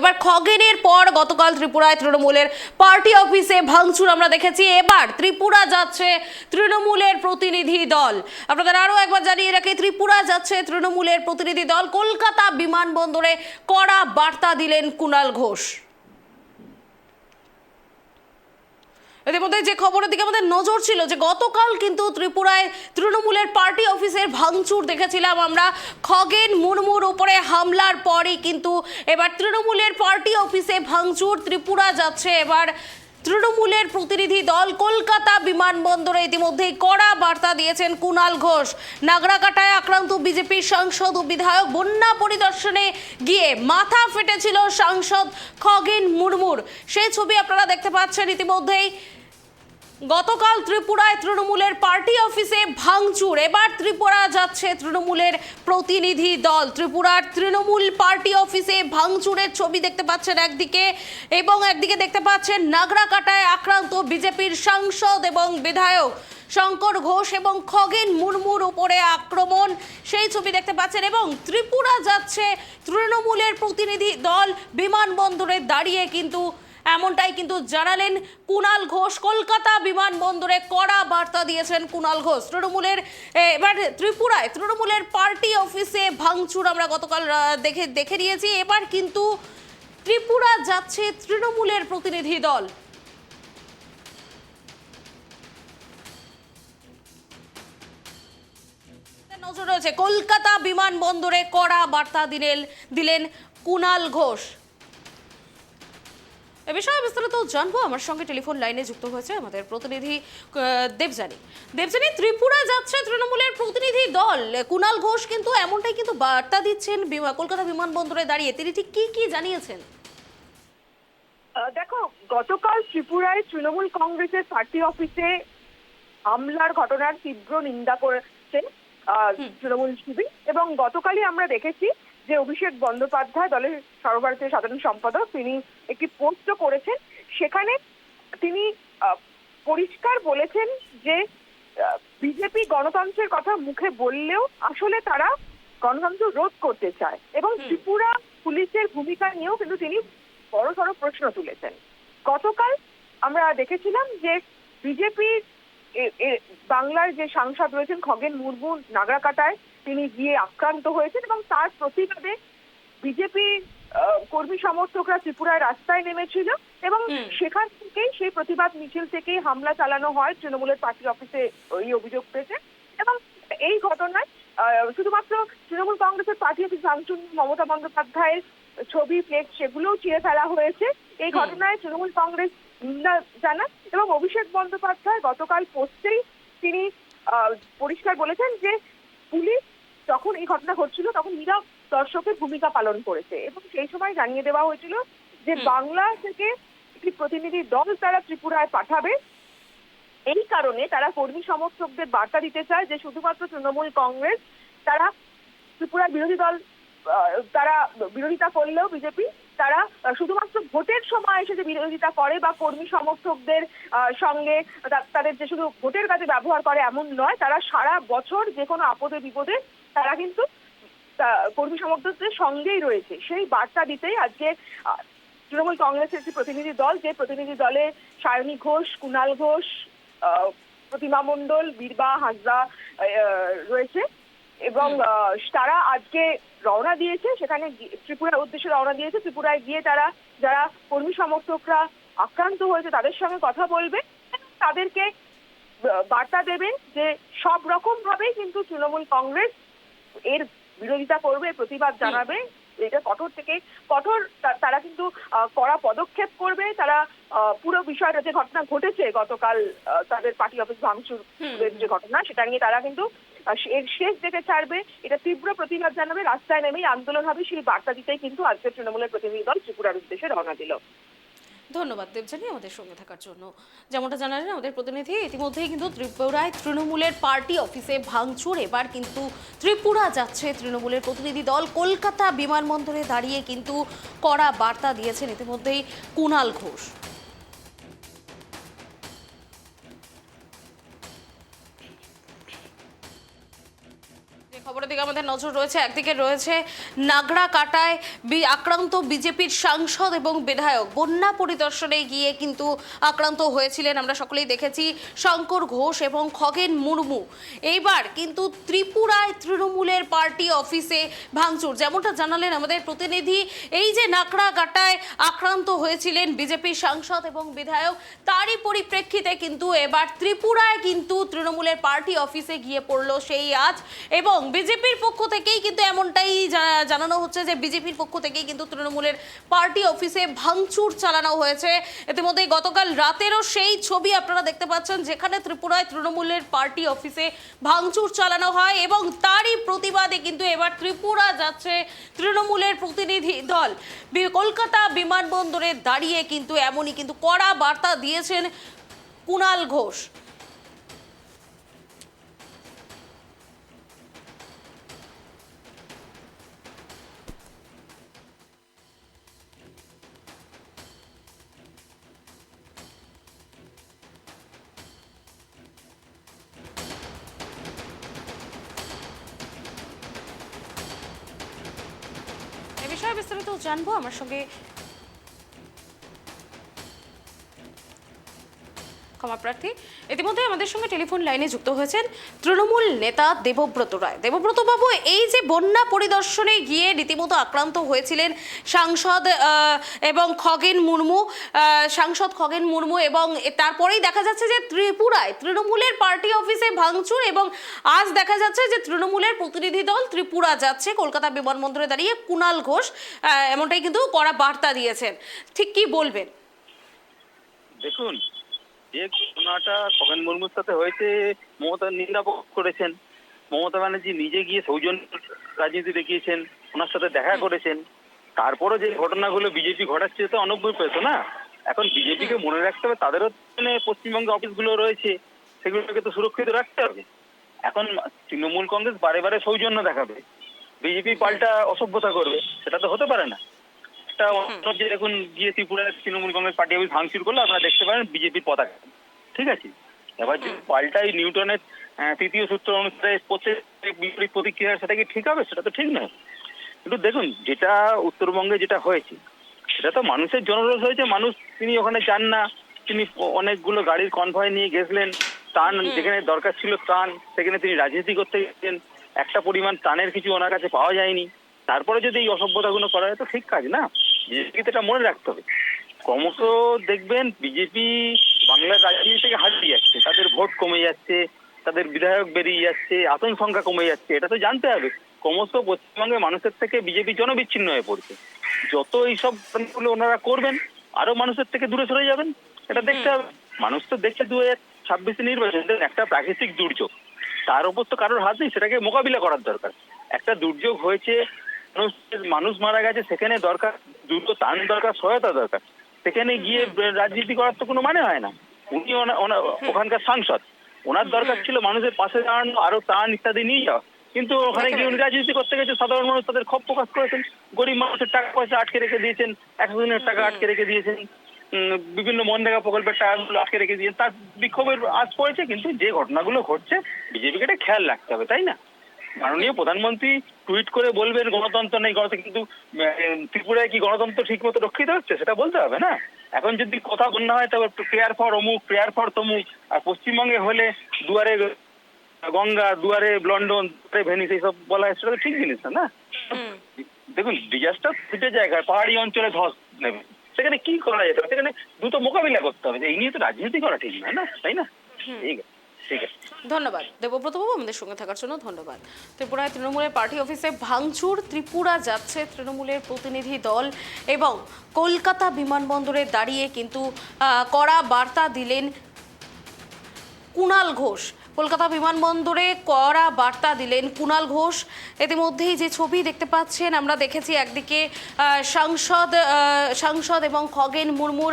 এবার খগেনের পর গতকাল ত্রিপুরায় তৃণমূলের পার্টি অফিসে ভাঙচুর আমরা দেখেছি। এবার ত্রিপুরা যাচ্ছে তৃণমূলের প্রতিনিধি দল। আপনাদের আরও একবার জানিয়ে রাখি, ত্রিপুরা যাচ্ছে তৃণমূলের প্রতিনিধি দল। কলকাতা বিমানবন্দরে কড়া বার্তা দিলেন কুণাল ঘোষ। ইতিমধ্যে যে খবরের দিকে আমাদের নজর ছিল যে গতকাল কিন্তু ত্রিপুরায় তৃণমূলের পার্টি অফিসের ভাঙচুর দেখেছিলাম আমরা। খগেন, মুর্মুর উপরে হামলার পরই কিন্তু এবার তৃণমূলের পার্টি অফিসে ভাঙচুর, ত্রিপুরা যাচ্ছে এবার তৃণমূলের প্রতিনিধি দল কলকাতা বিমানবন্দরে ইতিমধ্যেই কড়া বার্তা দিয়েছেন কুণাল ঘোষ। নাগরাকাটায় আক্রান্ত বিজেপির সাংসদ ও বিধায়ক বন্যা পরিদর্শনে গিয়ে মাথা ফেটেছিল সাংসদ খগেন মুর্মুর। সেই ছবি আপনারা দেখতে পাচ্ছেন ইতিমধ্যেই। গতকাল ত্রিপুরায় তৃণমূলের পার্টি অফিসে ভাঙচুর। এবার ত্রিপুরা যাচ্ছে তৃণমূলের প্রতিনিধি দল। ত্রিপুরার তৃণমূল পার্টি অফিসে ভাঙচুরের ছবি দেখতে পাচ্ছেন একদিকে এবং একদিকে দেখতে পাচ্ছেন নাগরাকাটায় আক্রান্ত বিজেপির সাংসদ এবং বিধায়ক শঙ্কর ঘোষ এবং খগেন মুর্মুর উপরে আক্রমণ। সেই ছবি দেখতে পাচ্ছেন এবং ত্রিপুরা যাচ্ছে তৃণমূলের প্রতিনিধি দল বিমানবন্দরে দাঁড়িয়ে কিন্তু এমনটাই কিন্তু জানালেন কুণাল ঘোষ। কলকাতা বিমানবন্দরে কড়া বার্তা দিয়েছেন কুণাল ঘোষ। তৃণমূলের এবার ত্রিপুরায় তৃণমূলের পার্টি অফিসে ভাঙচুর আমরা গতকাল দেখে দেখে নিয়েছি। এবার কিন্তু ত্রিপুরা যাচ্ছে তৃণমূলের প্রতিনিধি দল। নজর রয়েছে, কলকাতা বিমানবন্দরে কড়া বার্তা দিলেন দিলেন কুণাল ঘোষ। এ বিষয়ে বিস্তারিত জানব। আমার সঙ্গে টেলিফোন লাইনে যুক্ত হয়েছে আমাদের প্রতিনিধি আহ, দেবযানী। দেবযানী ত্রিপুরা যাচ্ছে তৃণমূলের প্রতিনিধি দল। কুণাল ঘোষ কিন্তু এমনটাই কিন্তু বার্তা দিচ্ছেন বিমা- কলকাতা বিমানবন্দরে দাঁড়িয়ে। তিনি ঠিক কি কি জানিয়েছেন? দেখো গতকাল ত্রিপুরায় তৃণমূল কংগ্রেসের পার্টি অফিসে হামলার ঘটনার তীব্র নিন্দা করেছেন আহ, তৃণমূল শিবির। এবং গতকালই আমরা দেখেছি যে অভিষেক বন্দ্যোপাধ্যায় দলের সর্বভারতীয় সাধারণ সম্পাদক তিনি একটি পোস্ট করেছেন। সেখানে তিনি পরিষ্কার বলেছেন যে বিজেপি গণতন্ত্রের কথা মুখে বললেও আসলে তারা গণতন্ত্র রোধ করতে চায় এবং ত্রিপুরা পুলিশের ভূমিকা নিয়েও কিন্তু তিনি বড়সড় প্রশ্ন তুলেছেন। গতকাল আমরা দেখেছিলাম যে বিজেপির বাংলার যে সাংসদ রয়েছেন খগেন মুর্মু নাগরাকাটায় তিনি গিয়ে আক্রান্ত হয়েছেন এবং তার প্রতিবাদে বিজেপি কর্মী সমর্থকরা ত্রিপুরায় রাস্তায় নেমেছিল এবং সেখান থেকেই সেই প্রতিবাদ মিছিল থেকেই হামলা চালানো হয়। তৃণমূলের পার্টি অফিসে এই অভিযোগ পেয়েছে এবং এই ঘটনায় শুধুমাত্র তৃণমূল কংগ্রেসের পার্টি অফিস ভাঙচুর মমতা বন্দ্যোপাধ্যায়ের ছবি প্লেট সেগুলোও চিরে ফেলা হয়েছে। এই ঘটনায় তৃণমূল কংগ্রেস নিন্দা জানান এবং অভিষেক বন্দ্যোপাধ্যায় গতকাল পোস্টেই তিনি আহ, পরিষ্কার বলেছেন যে পুলিশ যখন এই ঘটনা ঘটছিল তখন নীরব দর্শকের ভূমিকা পালন করেছে এবং সেই সময় জানিয়ে দেওয়া হয়েছিল যে বাংলা থেকে একটি প্রতিনিধি দল তারা ত্রিপুরায় পাঠাবে। এই কারণে তারা কর্মী সমর্থকদের বার্তা দিতে চায় যে শুধুমাত্র তৃণমূল কংগ্রেস তারা ত্রিপুরার বিরোধী দল তারা বিরোধিতা করলেও বিজেপি তারা শুধুমাত্র ভোটের সময় এসে যে বিরোধিতা করে বা কর্মী সমর্থকদের সঙ্গে তাদের যে শুধু ভোটের কাজে ব্যবহার করে এমন নয় তারা সারা বছর যে কোনো আপদে বিপদে তারা কিন্তু কর্মী সমর্থকদের সঙ্গেই রয়েছে। সেই বার্তা দিতেই আজকে তৃণমূল কংগ্রেসের একটি প্রতিনিধি দল, যে প্রতিনিধি দলে সায়নী ঘোষ কুণাল ঘোষ প্রতিমা মণ্ডল, বীরবা, হাজরা রয়েছে। এবং তারা আজকে রওনা দিয়েছে, সেখানে ত্রিপুরার উদ্দেশ্যে রওনা দিয়েছে। ত্রিপুরায় গিয়ে তারা, যারা কর্মী সমর্থকরা আক্রান্ত হয়েছে, তাদের সঙ্গে কথা বলবে। তাদেরকে বার্তা দেবে যে সব রকম ভাবেই কিন্তু তৃণমূল কংগ্রেস এর বিরোধিতা করবে প্রতিবাদ জানাবে এটা কঠোর থেকে কঠোর তারা কিন্তু কড়া পদক্ষেপ করবে তারা পুরো বিষয়টা যে ঘটনা ঘটেছে গতকাল তাদের পার্টি অফিস ভাঙচুর যে ঘটনা সেটা নিয়ে তারা কিন্তু এর শেষ দেখে ছাড়বে এটা তীব্র প্রতিবাদ জানাবে রাস্তায় নেমেই আন্দোলন হবে সেই বার্তা দিতেই কিন্তু আজকে তৃণমূলের প্রতিনিধি দল ত্রিপুরার উদ্দেশ্যে রওনা দিল। ধন্যবাদ দেবজানি আমাদের সঙ্গে থাকার জন্য। যেমনটা জানালেন, আমাদের প্রতিনিধি ইতিমধ্যেই কিন্তু ত্রিপুরায় তৃণমূলের পার্টি অফিসে ভাঙচুর। এবার কিন্তু ত্রিপুরা যাচ্ছে তৃণমূলের প্রতিনিধি দল। কলকাতা বিমানবন্দরে দাঁড়িয়ে কিন্তু কড়া বার্তা দিয়েছেন ইতিমধ্যেই কুণাল ঘোষ। দিকে আমাদের নজর রয়েছে। একদিকে রয়েছে নাগড়া কাটায় আক্রান্ত বিজেপির সাংসদ এবং বিধায়ক। বন্যা পরিদর্শনে গিয়ে কিন্তু আক্রান্ত হয়েছিলেন আমরা সকলেই দেখেছি শঙ্কর ঘোষ এবং খগেন মুর্মু। এইবার কিন্তু ত্রিপুরায় তৃণমূলের পার্টি অফিসে ভাঙচুর। যেমনটা জানালেন আমাদের প্রতিনিধি, এই যে নাকড়া কাটায় আক্রান্ত হয়েছিলেন বিজেপির সাংসদ এবং বিধায়ক, তারই পরিপ্রেক্ষিতে কিন্তু এবার ত্রিপুরায় কিন্তু তৃণমূলের পার্টি অফিসে গিয়ে পড়ল সেই আজ এবং বিজেপির পক্ষ থেকেই কিন্তু এমনটাই জানানো হচ্ছে যে বিজেপির পক্ষ থেকেই কিন্তু তৃণমূলের পার্টি অফিসে ভাঙচুর চালানো হয়েছে। ইতিমধ্যে গতকাল রাতেরও সেই ছবি আপনারা দেখতে পাচ্ছেন, যেখানে ত্রিপুরায় তৃণমূলের পার্টি অফিসে ভাঙচুর চালানো হয় এবং তারই প্রতিবাদে কিন্তু এবার ত্রিপুরা যাচ্ছে তৃণমূলের প্রতিনিধি দল। কলকাতা বিমানবন্দরে দাঁড়িয়ে কিন্তু এমনই কিন্তু কড়া বার্তা দিয়েছেন কুণাল ঘোষ। বিস্তারিত জানব আমার সঙ্গে ক্ষমা প্রার্থী। ইতিমধ্যে আমাদের সঙ্গে টেলিফোন লাইনে যুক্ত হয়েছেন তৃণমূল নেতা দেবব্রত রায়। দেবব্রত বাবু, এই যে বন্যা পরিদর্শনে গিয়ে রীতিমতো আক্রান্ত হয়েছিলেন সাংসদ এবং খগেন মুর্মু সাংসদ খগেন মুর্মু এবং তারপরেই দেখা যাচ্ছে যে ত্রিপুরায় তৃণমূলের পার্টি অফিসে ভাঙচুর এবং আজ দেখা যাচ্ছে যে তৃণমূলের প্রতিনিধি দল ত্রিপুরা যাচ্ছে। কলকাতা বিমানবন্দরে দাঁড়িয়ে কুণাল ঘোষ এমনটাই কিন্তু কড়া বার্তা দিয়েছেন। ঠিক কি বলবেন? দেখুন যে ঘটনাটা খগেন মুর্মুর সাথে হয়েছে মমতা নিন্দা করেছেন। মমতা ব্যানার্জি নিজে গিয়ে সৌজন্য রাজনীতি দেখিয়েছেন ওনার সাথে দেখা করেছেন। তারপরে যে ঘটনাগুলো বিজেপি ঘটাচ্ছে তো অনভ্যুপেত না? এখন বিজেপিকে মনে রাখতে হবে তাদেরও মানে পশ্চিমবঙ্গে অফিসগুলো রয়েছে সেগুলোকে তো সুরক্ষিত রাখতে হবে। এখন তৃণমূল কংগ্রেস বারে বারে সৌজন্য দেখাবে। বিজেপি পাল্টা অসভ্যতা করবে সেটা তো হতে পারে না। একটা যে দেখুন গিয়ে ত্রিপুরায় তৃণমূল কংগ্রেস পার্টি অফিস ভাঙচুর করল আপনারা দেখতে পারেন বিজেপির পতাকা। ঠিক আছে? এবার যদি পাল্টাই নিউটনের তৃতীয় সূত্র অনুসারে প্রত্যেক বিপরীত প্রতিক্রিয়া সেটা কি ঠিক হবে? সেটা তো ঠিক নয়। কিন্তু দেখুন যেটা উত্তরবঙ্গে যেটা হয়েছে সেটা তো মানুষের জনরোষ হয়েছে। মানুষ তিনি ওখানে যান না তিনি অনেকগুলো গাড়ির কনভয় নিয়ে গেছিলেন ত্রাণ যেখানে দরকার ছিল ত্রাণ সেখানে তিনি রাজনীতি করতে গেছেন একটা পরিমাণ ত্রাণের কিছু ওনার কাছে পাওয়া যায়নি। তারপরে যদি এই অসভ্যতাগুলো করা হয় তো ঠিক কাজ না। বিজেপিকে এটা মনে রাখতে হবে। ক্রমশ দেখবেন বিজেপি বাংলার রাজনীতি থেকে হারিয়ে যাচ্ছে। তাদের ভোট কমে যাচ্ছে, তাদের বিধায়ক বেরিয়ে যাচ্ছে আসন সংখ্যা কমে যাচ্ছে, এটা তো জানতে হবে। ক্রমশ পশ্চিমবঙ্গের মানুষের থেকে বিজেপি জনবিচ্ছিন্ন হয়ে পড়ছে। যত এইসব ওনারা করবেন আরও মানুষের থেকে দূরে সরে যাবেন, এটা দেখতে হবে। মানুষ তো দেখছে দু হাজার ছাব্বিশে নির্বাচন একটা প্রাকৃতিক দুর্যোগ। তার উপর তো কারোর হাত নেই, সেটাকে মোকাবিলা করার দরকার। একটা দুর্যোগ হয়েছে মানুষ মারা গেছে, সেখানে দরকার দ্রুত ত্রাণ দরকার সহায়তা দরকার। সেখানে গিয়ে রাজনীতি করার তো কোনো মানে হয় না। উনি ওখানকার সাংসদ। ওনার দরকার ছিল মানুষের পাশে দাঁড়ানো আরও ত্রাণ ইত্যাদি নিয়ে যাওয়া। কিন্তু ওখানে গিয়ে উনি রাজনীতি করতে গেছে সাধারণ মানুষ তাদের ক্ষোভ প্রকাশ করেছেন। গরিব মানুষের টাকা পয়সা আটকে রেখে দিয়েছেন একশো দিনের টাকা আটকে রেখে দিয়েছেন। বিভিন্ন মনরেগা প্রকল্পের টাকাগুলো আটকে রেখে দিয়েছেন। তার বিক্ষোভের আজ পড়েছে কিন্তু যে ঘটনাগুলো ঘটছে বিজেপিকে এটা খেয়াল রাখতে হবে তাই না? মাননীয় প্রধানমন্ত্রী টুইট করে বলবেন গণতন্ত্র নেই গণতন্ত্র কিন্তু ত্রিপুরায় কি গণতন্ত্র ঠিক মতো রক্ষিত হচ্ছে? সেটা বলতে হবে না? এখন যদি কথা বন্যা হয় তবে প্রেয়ার ফর অমুক প্রেয়ার ফর তমুক। আর পশ্চিমবঙ্গে হলে দুয়ারে গঙ্গা দুয়ারে লন্ডন ভেনিস এইসব বলা সেটা তো ঠিক জিনিস না, না? দেখুন ডিজাস্টার দুটো জায়গায় পাহাড়ি অঞ্চলে ধস নেবে সেখানে কি করা যেতে পারে? সেখানে দ্রুত মোকাবিলা করতে হবে। যে এই নিয়ে তো রাজনীতি করা ঠিক নয় না? তাই না? ঠিক আছে। ধন্যবাদ। দেবব্রত বাবু আমাদের সঙ্গে থাকার জন্য ধন্যবাদ। ত্রিপুরায় তৃণমূলের পার্টি অফিসে ভাঙচুর, ত্রিপুরা যাচ্ছে তৃণমূলের প্রতিনিধি দল এবং কলকাতা বিমানবন্দরে দাঁড়িয়ে কিন্তু কড়া বার্তা দিলেন কুণাল ঘোষ। কলকাতা বিমানবন্দরে কড়া বার্তা দিলেন কুণাল ঘোষ। ইতিমধ্যেই যে ছবি দেখতে পাচ্ছেন, আমরা দেখেছি একদিকে সাংসদ সাংসদ এবং খগেন মুর্মুর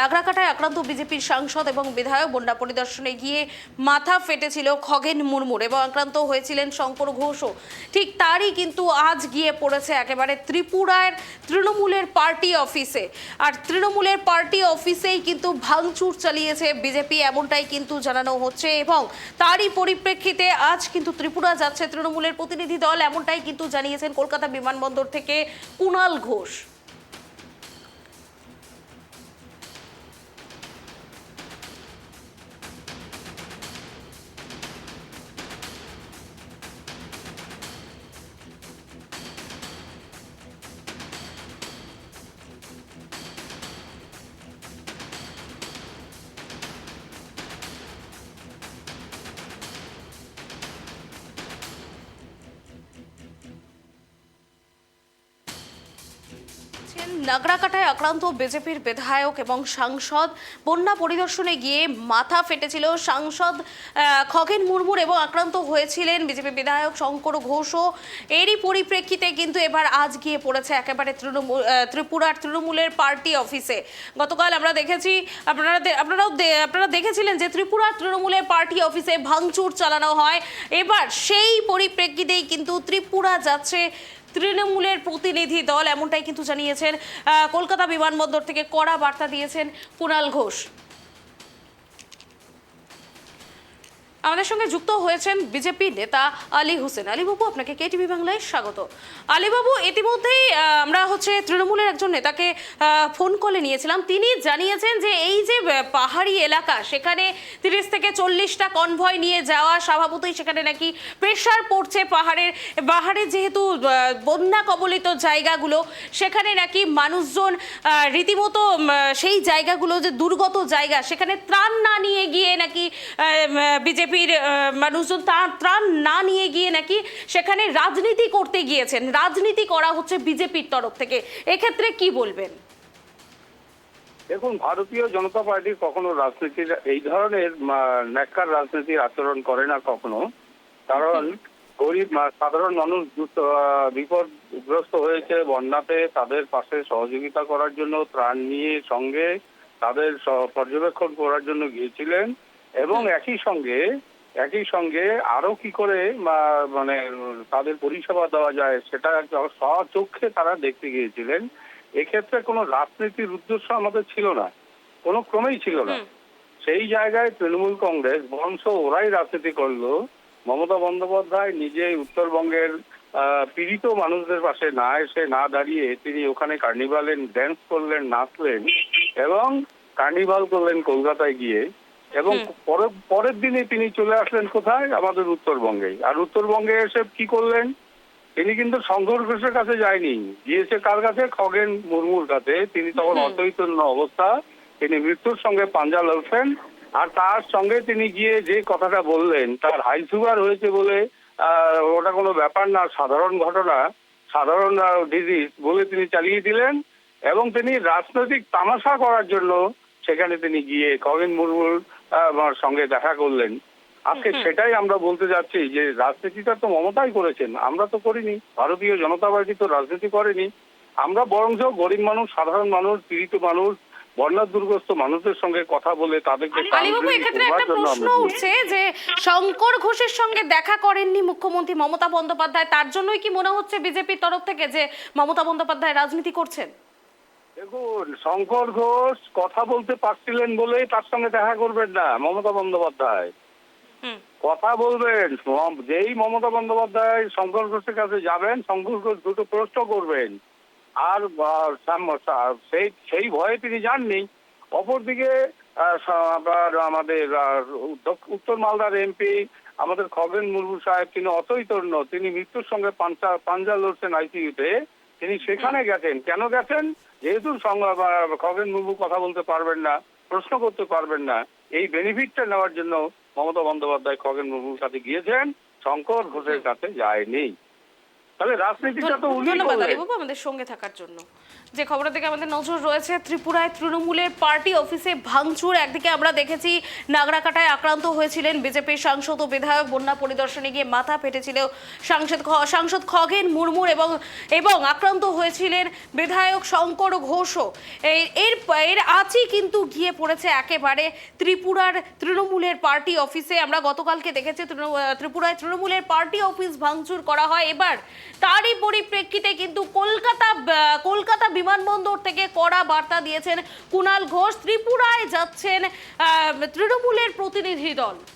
নাগরাকাটায় আক্রান্ত বিজেপির সাংসদ এবং বিধায়ক। বন্যা পরিদর্শনে গিয়ে মাথা ফেটেছিল খগেন মুর্মুর এবং আক্রান্ত হয়েছিলেন শঙ্কর ঘোষও। ঠিক তারই কিন্তু আজ গিয়ে পড়েছে একেবারে ত্রিপুরার তৃণমূলের পার্টি অফিসে। আর তৃণমূলের পার্টি অফিসেই কিন্তু ভাঙচুর চালিয়েছে বিজেপি, এমনটাই কিন্তু জানানো হচ্ছে এবং তারই পরিপ্রেক্ষিতে আজ কিন্তু ত্রিপুরা যাচ্ছে, তৃণমূলের প্রতিনিধি দল এমনটাই কিন্তু জানিয়েছেন কলকাতা বিমানবন্দর থেকে কুণাল ঘোষ। নাগরাকাটায় আক্রান্ত বিজেপির বিধায়ক এবং সাংসদ। বন্যা পরিদর্শনে গিয়ে মাথা ফেটেছিল সাংসদ খগেন মুর্মুর এবং আক্রান্ত হয়েছিলেন বিজেপি বিধায়ক শঙ্কর ঘোষও। এরই পরিপ্রেক্ষিতে কিন্তু এবার আজ গিয়ে পড়েছে একেবারে তৃণমূল ত্রিপুরার তৃণমূলের পার্টি অফিসে। গতকাল আমরা দেখেছি, আপনারা আপনারাও আপনারা দেখেছিলেন যে ত্রিপুরার তৃণমূলের পার্টি অফিসে ভাঙচুর চালানো হয়। এবার সেই পরিপ্রেক্ষিতেই কিন্তু ত্রিপুরা যাচ্ছে তৃণমূলের প্রতিনিধি দল এমনটাই কিন্তু জানিয়েছেন কলকাতা বিমানবন্দর থেকে কড়া বার্তা দিয়েছেন কুণাল ঘোষ। আমাদের সঙ্গে যুক্ত হয়েছেন বিজেপি নেতা আলী হোসেন। আলীবাবু আপনাকে কেটিভি বাংলায় স্বাগত। আলীবাবু ইতিমধ্যেই আমরা হচ্ছে তৃণমূলের একজন নেতাকে ফোন কলে নিয়েছিলাম। তিনি জানিয়েছেন যে এই যে পাহাড়ি এলাকা, সেখানে তিরিশ থেকে চল্লিশটা কনভয় নিয়ে যাওয়া স্বভাবতই সেখানে নাকি প্রেশার পড়ছে পাহাড়ের পাহাড়ের যেহেতু বন্যা কবলিত জায়গাগুলো, সেখানে নাকি মানুষজন রীতিমতো সেই জায়গাগুলো যে দুর্গত জায়গা, সেখানে ত্রাণ না নিয়ে গিয়ে নাকি বিজেপির মানুষজন ত্রাণ না নিয়ে গিয়ে নাকি সেখানে রাজনীতি করতে গিয়েছেন। রাজনীতি করা হচ্ছে বিজেপির তরফ থেকে। এক্ষেত্রে কি বলবেন? দেখুন, ভারতীয় জনতা পার্টি কখনো রাজনীতির, এই ধরনের ন্যাক্কার রাজনীতির আচরণ করে না কখনো। কারণ, গরিব সাধারণ মানুষ বিপদগ্রস্ত হয়েছে, বন্যাতে তাদের পাশে সহযোগিতা করার জন্য, ত্রাণ নিয়ে সঙ্গে তাদের পর্যবেক্ষণ করার জন্য গিয়েছিলেন। এবং একই সঙ্গে একই সঙ্গে আরও কি করে মানে তাদের পরিষেবা দেওয়া যায় সেটা স্বচক্ষে তারা দেখতে গিয়েছিলেন। এক্ষেত্রে কোনো রাজনীতির উদ্দেশ্য আমাদের ছিল না কোনো ক্রমেই ছিল না। সেই জায়গায় তৃণমূল কংগ্রেস বংশ ওরাই রাজনীতি করল। মমতা বন্দ্যোপাধ্যায় নিজে উত্তরবঙ্গের আহ, পীড়িত মানুষদের পাশে না এসে না দাঁড়িয়ে তিনি ওখানে কার্নিভালে ড্যান্স করলেন নাচলেন এবং কার্নিভাল করলেন কলকাতায় গিয়ে। এবং পরের পরের দিনে তিনি চলে আসলেন কোথায়? আমাদের উত্তরবঙ্গে। আর উত্তরবঙ্গে এসে কি করলেন? তিনি কিন্তু শঙ্কর ঘোষের কাছে যায়নি। গিয়েছে কার কাছে? খগেন মুর্মুর কাছে। তিনি তখন অচৈতন্য অবস্থা। তিনি মৃত্যুর সঙ্গে পাঞ্জা লড়ছেন। আর তার সঙ্গে তিনি গিয়ে যে কথাটা বললেন তার হাই সুগার হয়েছে বলে আহ, ওটা কোনো ব্যাপার না সাধারণ ঘটনা সাধারণ ডিজিজ বলে তিনি চালিয়ে দিলেন। এবং তিনি রাজনৈতিক তামাশা করার জন্য সেখানে তিনি গিয়ে খগেন মুর্মুর আহ, সঙ্গে দেখা করলেন। আজকে সেটাই আমরা বলতে যাচ্ছি যে রাজনীতিটা তো মমতাই করেছেন আমরা তো করিনি। ভারতীয় জনতা পার্টি তো রাজনীতি করেনি। আমরা বরঞ্চ গরিব মানুষ সাধারণ মানুষ পীড়িত মানুষ বন্যা দুর্গস্ত মানুষদের সঙ্গে কথা বলে তাদেরকে এক্ষেত্রে একটা প্রশ্ন উঠছে যে শঙ্কর ঘোষের সঙ্গে দেখা করেননি মুখ্যমন্ত্রী মমতা বন্দ্যোপাধ্যায় তার জন্যই কি মনে হচ্ছে বিজেপির তরফ থেকে যে মমতা বন্দ্যোপাধ্যায় রাজনীতি করছেন? দেখুন শঙ্কর ঘোষ কথা বলতে পারছিলেন বলেই তার সঙ্গে দেখা করবেন না মমতা বন্দ্যোপাধ্যায়। কথা বলবেন যেই মমতা বন্দ্যোপাধ্যায় শঙ্কর ঘোষের কাছে যাবেন শঙ্কর ঘোষ দুটো প্রশ্ন করবেন। আর সেই সেই ভয়ে তিনি যাননি। অপরদিকে আবার আমাদের উত্তর মালদার এমপি আমাদের খগেন মুর্মু সাহেব তিনি অচৈতন্য তিনি মৃত্যুর সঙ্গে পাঞ্জা পাঞ্জা লড়ছেন আইসিইউতে। তিনি সেখানে গেছেন। কেন গেছেন? যেহেতু খগেন মুর্মু কথা বলতে পারবেন না, প্রশ্ন করতে পারবেন না, এই বেনিফিটটা নেওয়ার জন্য মমতা বন্দ্যোপাধ্যায় খগেন মুর্মুর কাছে গিয়েছেন। শঙ্কর ঘোষের কাছে যায়নি। তাহলে রাজনীতিটা তো উনি ধন্যবাদ করলেন আমাদের সঙ্গে থাকার জন্য। যে খবরের দিকে আমাদের নজর রয়েছে ত্রিপুরায় তৃণমূলের পার্টি অফিসে ভাঙচুর। একদিকে আমরা দেখেছি নাগরাকাটায় আক্রান্ত হয়েছিলেন বিজেপির সাংসদ ও বিধায়ক বন্যা পরিদর্শনে গিয়ে মাথা পেটেছিল সাংসদ খ- সাংসদ খগেন মুর্মুর এবং এবং আক্রান্ত হয়েছিলেন বিধায়ক শঙ্কর ঘোষও। এর এর আজই কিন্তু গিয়ে পড়েছে একেবারে ত্রিপুরার তৃণমূলের পার্টি অফিসে। আমরা গতকালকে দেখেছি ত্রিপুরায় তৃণমূলের পার্টি অফিস ভাঙচুর করা হয়। এবার তারই পরিপ্রেক্ষিতে কিন্তু কলকাতা কলকাতা বিমানবন্দর থেকে কড়া বার্তা দিয়েছেন কুণাল ঘোষ। ত্রিপুরায় যাচ্ছেন তৃণমূলের প্রতিনিধি দল।